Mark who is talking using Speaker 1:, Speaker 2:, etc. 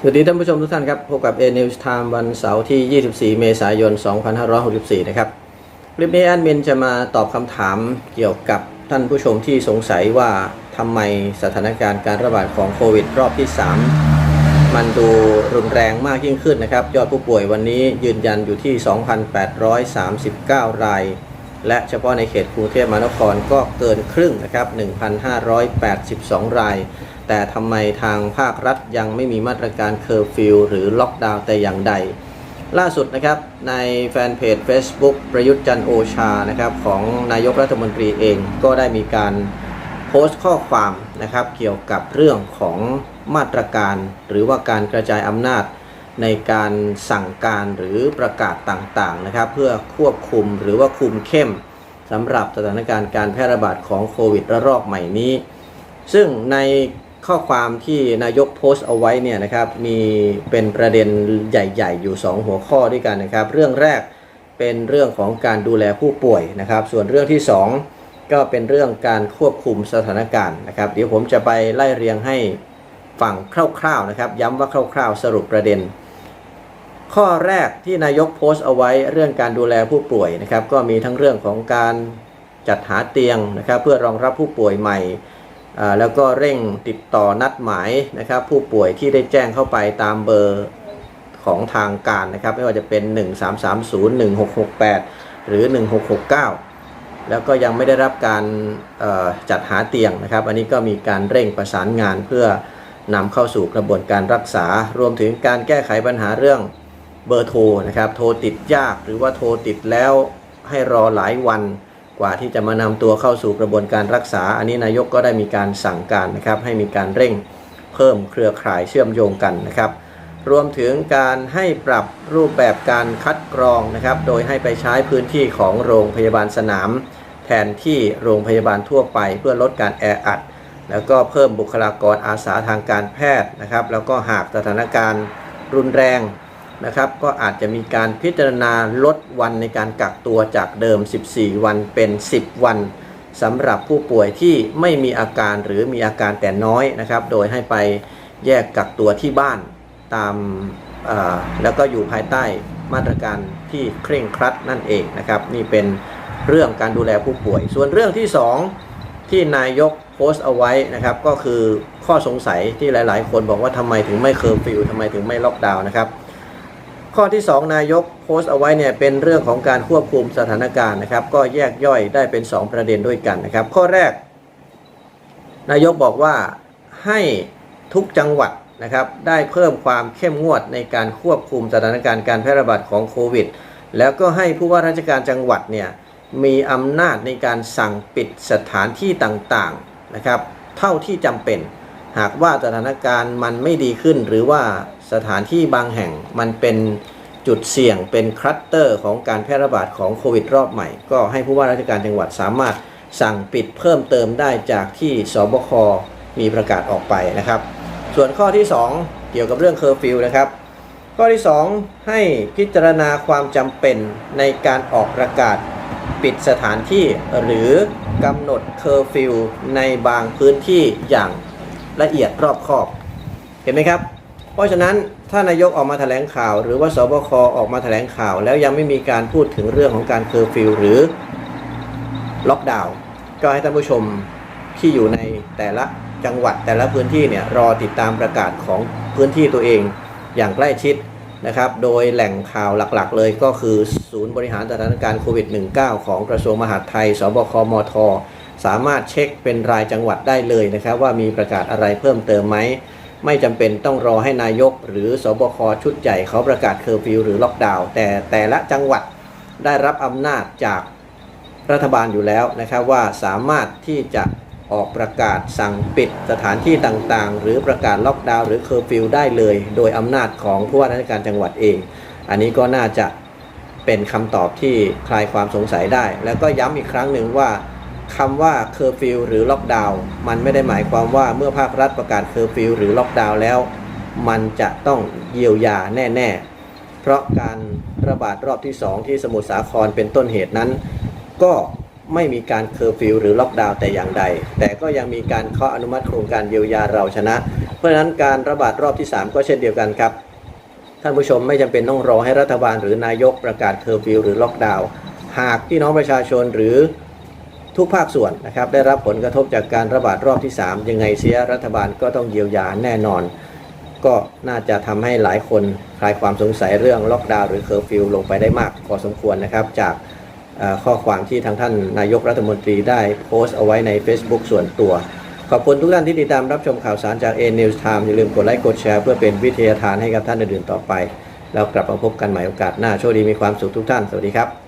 Speaker 1: สวัสดีท่านผู้ชมทุกท่านครับ พบกับ A News Time วันเสาร์ที่ 24 เมษายน 2564 นะครับ คลิปนี้แอดมินจะมาตอบคำถามเกี่ยวกับท่านผู้ชมที่สงสัยว่าทำไมสถานการณ์การระบาดของโควิดรอบที่ 3 มันดูรุนแรงมากยิ่งขึ้นนะครับ ยอดผู้ป่วยวันนี้ยืนยันอยู่ที่ 2,839 ราย และเฉพาะในเขตกรุงเทพมหานครก็เกินครึ่งนะครับ 1,582 ราย แต่ทำไมทางภาครัฐยังไม่มีมาตรการเคอร์ฟิวหรือล็อกดาวน์แต่อย่างใด ล่าสุดนะครับในแฟนเพจ Facebook ประยุทธ์จันโอชานะครับของนายกรัฐมนตรีเองก็ได้มีการโพสต์ข้อความนะครับเกี่ยวกับเรื่องของมาตรการหรือว่าการกระจายอำนาจในการสั่งการหรือประกาศต่างๆนะครับ เพื่อควบคุมหรือว่าคุมเข้มสำหรับสถานการณ์การแพร่ระบาดของโควิดระลอกใหม่นี้ ซึ่งใน ข้อความที่นายกโพสต์เอาไว้เนี่ยนะครับมีเป็นประเด็นใหญ่ ๆ อยู่ 2 หัวข้อด้วยกันนะครับ เรื่องแรกเป็นเรื่องของการดูแลผู้ป่วยนะครับ ส่วนเรื่องที่ 2 ก็เป็นเรื่องการควบคุมสถานการณ์นะครับ เดี๋ยวผมจะไปไล่เรียงให้ฟังคร่าวๆนะครับ ย้ำว่าคร่าวๆ สรุปประเด็น ข้อแรกที่นายกโพสต์เอาไว้เรื่องการดูแลผู้ป่วยนะครับ ก็มีทั้งเรื่องของการจัดหาเตียงนะครับ เพื่อรองรับผู้ป่วยใหม่ แล้วก็เร่งติดต่อนัดหมายนะครับ ผู้ป่วยที่ได้แจ้งเข้าไปตามเบอร์ของทางการนะครับ ไม่ว่าจะเป็น 1330 1668 หรือ 1669 แล้วก็ยังไม่ได้รับการจัดหาเตียงนะครับ อันนี้ก็มีการเร่งประสานงานเพื่อนำเข้าสู่กระบวนการรักษา รวมถึงการแก้ไขปัญหาเรื่องเบอร์โทรนะครับ โทรติดยากหรือว่าโทรติดแล้วให้รอหลายวัน กว่าที่จะมานำตัวเข้าสู่กระบวนการรักษา อันนี้นายกก็ได้มีการสั่งการนะครับให้มีการเร่งเพิ่มเครือข่ายเชื่อมโยงกันนะครับ รวมถึงการให้ปรับรูปแบบการคัดกรองนะครับ โดยให้ไปใช้พื้นที่ของโรงพยาบาลสนาม แทนที่โรงพยาบาลทั่วไป เพื่อลดการแออัด แล้วก็เพิ่มบุคลากรอาสาทางการแพทย์นะครับ แล้วก็หากสถานการณ์รุนแรง นะครับก็อาจจะมีการพิจารณาลดวันในการกักตัวจากเดิม 14 วันเป็น 10 วันสำหรับผู้ป่วยที่ไม่มีอาการหรือมีอาการแต่น้อยนะครับ โดยให้ไปแยกกักตัวที่บ้านตามแล้วก็อยู่ภายใต้มาตรการที่เคร่งครัดนั่นเองนะครับ นี่เป็นเรื่องการดูแลผู้ป่วย ส่วนเรื่องที่ 2 ที่นายกโพสต์เอาไว้นะครับ ก็คือข้อสงสัยที่หลาย ๆ คนบอกว่าทำไมถึงไม่เคอร์ฟิวทำไมถึงไม่ล็อกดาวน์นะครับ ข้อที่ 2 นายกโพสต์เอาไว้เนี่ยเป็นเรื่องของการควบคุมสถานการณ์นะครับ ก็แยกย่อยได้เป็น 2 ประเด็นด้วยกันนะครับ ข้อแรก นายกบอกว่าให้ทุกจังหวัดนะครับได้เพิ่มความเข้มงวดในการควบคุมสถานการณ์การแพร่ระบาดของโควิด แล้วก็ให้ผู้ว่าราชการจังหวัดเนี่ยมีอำนาจในการสั่งปิดสถานที่ต่างๆนะครับ เท่าที่จำเป็น หากว่าสถานการณ์มันไม่ดีขึ้นหรือว่า สถานที่บางแห่งมันเป็นจุดเสี่ยงเป็นคลัสเตอร์ของการแพร่ระบาดของโควิดรอบใหม่ ก็ให้ผู้ว่าราชการจังหวัดสามารถสั่งปิดเพิ่มเติมได้จากที่สบคมีประกาศออกไปนะครับ ส่วนข้อที่ 2 เกี่ยวกับเรื่องเคอร์ฟิวนะครับ ข้อที่ 2 ให้พิจารณาความจำเป็นในการออกประกาศปิดสถานที่หรือกำหนดเคอร์ฟิวในบางพื้นที่อย่างละเอียดรอบคอบ เห็นไหมครับ เพราะฉะนั้นถ้านายกออกมาแถลงข่าว หรือว่าสบคออกมาแถลงข่าว แล้วยังไม่มีการพูดถึงเรื่องของการเคอร์ฟิวหรือล็อกดาวน์ก็ให้ท่านผู้ชมที่อยู่ในแต่ละจังหวัดแต่ละพื้นที่เนี่ยรอติดตามประกาศของพื้นที่ตัวเองอย่างใกล้ชิดนะครับ โดยแหล่งข่าวหลักๆ เลยก็คือศูนย์บริหารสถานการณ์โควิด -19 ของกระทรวงมหาดไทย สบคมท สามารถเช็คเป็นรายจังหวัดได้เลยนะครับ ว่ามีประกาศอะไรเพิ่มเติมไหม ไม่จำเป็นต้องรอให้นายก หรือสบคชุดใหญ่เขาประกาศเคอร์ฟิวหรือล็อกดาวน์แต่แต่ละจังหวัดได้รับอำนาจจากรัฐบาลอยู่แล้วนะครับว่าสามารถที่จะออกประกาศสั่งปิดสถานที่ต่างๆ หรือประกาศล็อกดาวน์หรือเคอร์ฟิวได้เลย โดยอำนาจของผู้ว่าราชการจังหวัดเอง อันนี้ก็น่าจะเป็นคำตอบที่คลายความสงสัยได้ แล้วก็ย้ำอีกครั้งหนึ่งว่า คำว่าเคอร์ฟิวหรือล็อกดาวน์มันไม่ได้หมายความว่าเมื่อภาครัฐประกาศเคอร์ฟิวหรือล็อกดาวน์แล้ว มันจะต้องเยียวยาแน่ๆ เพราะการระบาดรอบที่ 2 ที่สมุทรสาครเป็นต้นเหตุนั้น ก็ไม่มีการเคอร์ฟิวหรือล็อกดาวน์แต่อย่างใด แต่ก็ยังมีการเคาะอนุมัติโครงการเยียวยาเราชนะ เพราะฉะนั้นการระบาดรอบที่ 3 ก็เช่นเดียวกันครับ ท่านผู้ชมไม่จำเป็นต้องรอให้รัฐบาลหรือนายกประกาศเคอร์ฟิวหรือล็อกดาวน์หากพี่น้องประชาชนหรือ ทุกภาคส่วนนะครับได้รับผลกระทบจากการระบาดรอบที่ 3 ยังไงเสียรัฐบาลก็ต้องเยียวยาแน่นอน ก็น่าจะทำให้หลายคนคลายความสงสัยเรื่องล็อกดาวน์หรือเคอร์ฟิวลงไปได้มากพอสมควรนะครับ จากข้อความที่ทางท่านนายกรัฐมนตรีได้โพสต์เอาไว้ใน Facebook ส่วนตัว ขอบคุณทุกท่านที่ติดตามรับชมข่าวสารจาก A News Time อย่าลืมกดไลค์กดแชร์เพื่อเป็นวิทยาทานให้กับท่านอื่นๆต่อไป แล้วกลับมาพบกันใหม่โอกาสหน้าโชคดีมีความสุขทุกท่านสวัสดีครับ